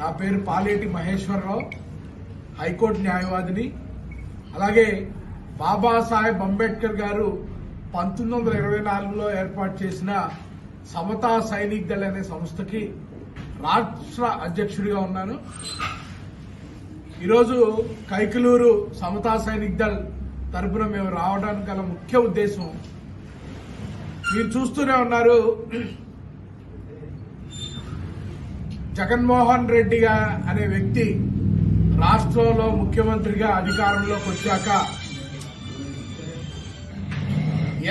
నా పేరు పాలేటి మహేశ్వరరావు హైకోర్టు న్యాయవాదిని. అలాగే బాబాసాహెబ్ అంబేద్కర్ గారు పంతొమ్మిది వందల ఇరవై నాలుగులో ఏర్పాటు చేసిన సమతా సైనిక్ దళ్ అనే సంస్థకి రాష్ట్ర అధ్యక్షుడిగా ఉన్నాను. ఈరోజు కైకలూరు సమతా సైనిక్ దళ్ తరపున మేము రావడానికి గల ముఖ్య ఉద్దేశం మీరు చూస్తూనే ఉన్నారు జగన్మోహన్ రెడ్డిగా అనే వ్యక్తి రాష్ట్రంలో ముఖ్యమంత్రిగా అధికారంలోకి వచ్చాక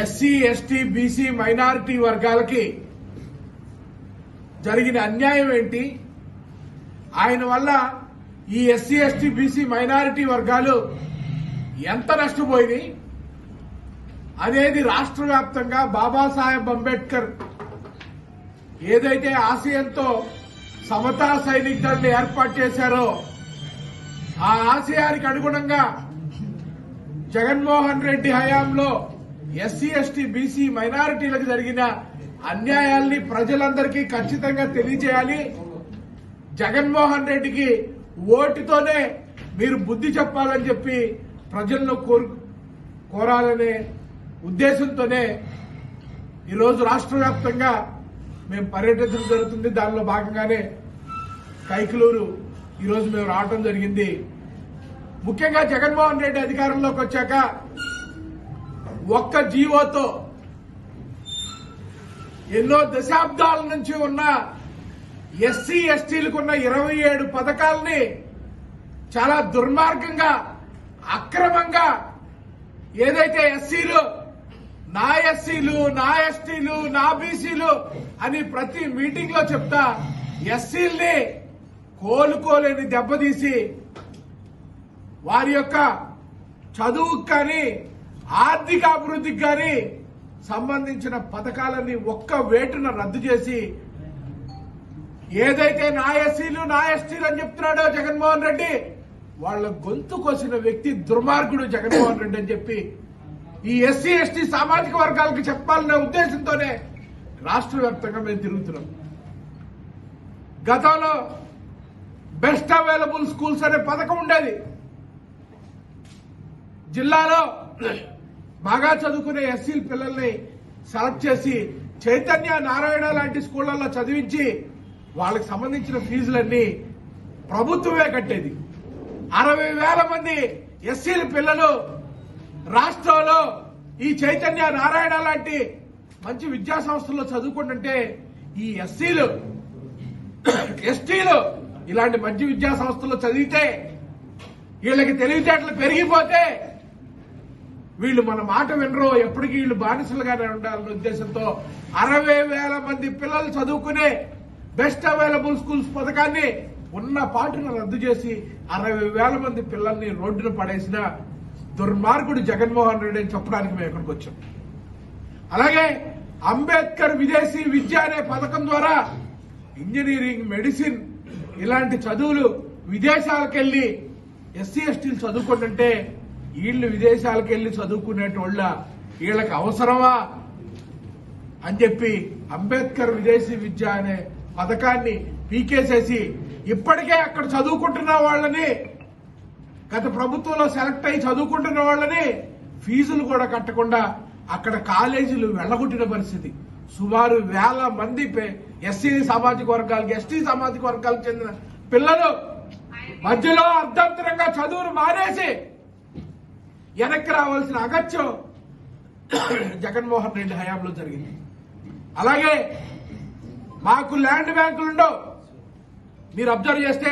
ఎస్సీ ఎస్టీ బీసీ మైనారిటీ వర్గాలకి జరిగిన అన్యాయం ఏంటి? ఆయన వల్ల ఈ ఎస్సీ ఎస్టీ బీసీ మైనారిటీ వర్గాలు ఎంత నష్టపోయినాయి? అదేది రాష్ట్ర వ్యాప్తంగా బాబాసాహెబ్ అంబేద్కర్ ఏదైతే ఆశయంతో సమతా సైనిక్ దళని ఏర్పాటు చేశారో. ఆ ఆశయానికి అనుగుణంగా జగన్మోహన్ రెడ్డి హయాంలో ఎస్సీ ఎస్టీ బీసీ మైనారిటీలకు జరిగిన అన్యాయాల్ని ప్రజలందరికీ ఖచ్చితంగా తెలియజేయాలి. జగన్మోహన్ రెడ్డికి ఓటుతోనే మీరు బుద్ధి చెప్పాలని చెప్పి ప్రజలను కోరు కోరాలనే ఉద్దేశంతోనే ఈరోజు రాష్ట్ర వ్యాప్తంగా మేము పర్యటించడం జరుగుతుంది. దానిలో భాగంగానే కైకలూరు ఈరోజు మేము రావడం జరిగింది. ముఖ్యంగా జగన్మోహన్ రెడ్డి అధికారంలోకి వచ్చాక ఒక్క జీవోతో ఎన్నో దశాబ్దాల నుంచి ఉన్న ఎస్సీ ఎస్టీలకు ఉన్న ఇరవై ఏడు పథకాలని చాలా దుర్మార్గంగా అక్రమంగా ఏదైతే ఎస్సీలు నా ఎస్సీలు నా ఎస్టీలు నా బీసీలు అని ప్రతి మీటింగ్లో చెప్తా ఎస్సీల్ని కోలుకోలేని దెబ్బతీసి వారి యొక్క చదువుకు కానీ ఆర్థిక అభివృద్ధికి కానీ సంబంధించిన పథకాలన్నీ ఒక్క వేటున రద్దు చేసి ఏదైతే నా ఎస్సీలు నా ఎస్టీలు అని చెప్తున్నాడో జగన్మోహన్ రెడ్డి వాళ్ళ గొంతు కోసిన వ్యక్తి దుర్మార్గుడు జగన్మోహన్ రెడ్డి అని చెప్పి ఈ ఎస్సీ ఎస్టీ సామాజిక వర్గాలకు చెప్పాలనే ఉద్దేశంతోనే రాష్ట్ర వ్యాప్తంగా మేము తిరుగుతున్నాం. గతంలో బెస్ట్ అవైలబుల్ స్కూల్స్ అనే పథకం ఉండేది. జిల్లాలో బాగా చదువుకునే ఎస్సీ పిల్లల్ని సెలెక్ట్ చేసి చైతన్య నారాయణ లాంటి స్కూళ్ళలో చదివించి వాళ్ళకి సంబంధించిన ఫీజులన్నీ ప్రభుత్వమే కట్టేది. అరవై వేల మంది ఎస్సీల పిల్లలు రాష్ట్రంలో ఈ చైతన్య నారాయణ లాంటి మంచి విద్యా సంస్థల్లో చదువుకుంటుంటే ఈ ఎస్సీలు ఎస్టీలు ఇలాంటి మంచి విద్యా సంస్థల్లో చదివితే వీళ్ళకి తెలివితేటలు పెరిగిపోతే వీళ్ళు మన మాట వినరు. ఎప్పటికీ వీళ్ళు బానిసలుగానే ఉండాలనే ఉద్దేశంతో అరవై వేల మంది పిల్లలు చదువుకునే బెస్ట్ అవైలబుల్ స్కూల్స్ పథకాన్ని ఉన్న పాటును రద్దు చేసి అరవై వేల మంది పిల్లల్ని రోడ్డున పడేసిన దుర్మార్గుడు జగన్మోహన్ రెడ్డి అని చెప్పడానికి మేము ఇక్కడికి వచ్చాం. అలాగే అంబేద్కర్ విదేశీ విద్య అనే పథకం ద్వారా ఇంజనీరింగ్ మెడిసిన్ ఇలాంటి చదువులు విదేశాలకెళ్ళి ఎస్సీ ఎస్టీలు చదువుకుంటుంటే వీళ్ళు విదేశాలకు వెళ్ళి చదువుకునేటోళ్ళ వీళ్ళకి అవసరమా అని చెప్పి అంబేద్కర్ విదేశీ విద్య అనే పథకాన్ని పీకేసేసి ఇప్పటికే అక్కడ చదువుకుంటున్న వాళ్ళని గత ప్రభుత్వంలో సెలెక్ట్ అయ్యి చదువుకుంటున్న వాళ్ళని ఫీజులు కూడా కట్టకుండా అక్కడ కాలేజీలు వెళ్ళగొట్టిన పరిస్థితి. సుమారు వేల మంది ఎస్సీ సామాజిక వర్గాలకి ఎస్టీ సామాజిక వర్గాలకు చెందిన పిల్లలు మధ్యలో అర్ధంతరంగా చదువును మానేసి వెనక్కి రావాల్సిన అగత్యం జగన్మోహన్ రెడ్డి హయాంలో జరిగింది. అలాగే మాకు ల్యాండ్ బ్యాంకులు ఉండవు. మీరు అబ్జర్వ్ చేస్తే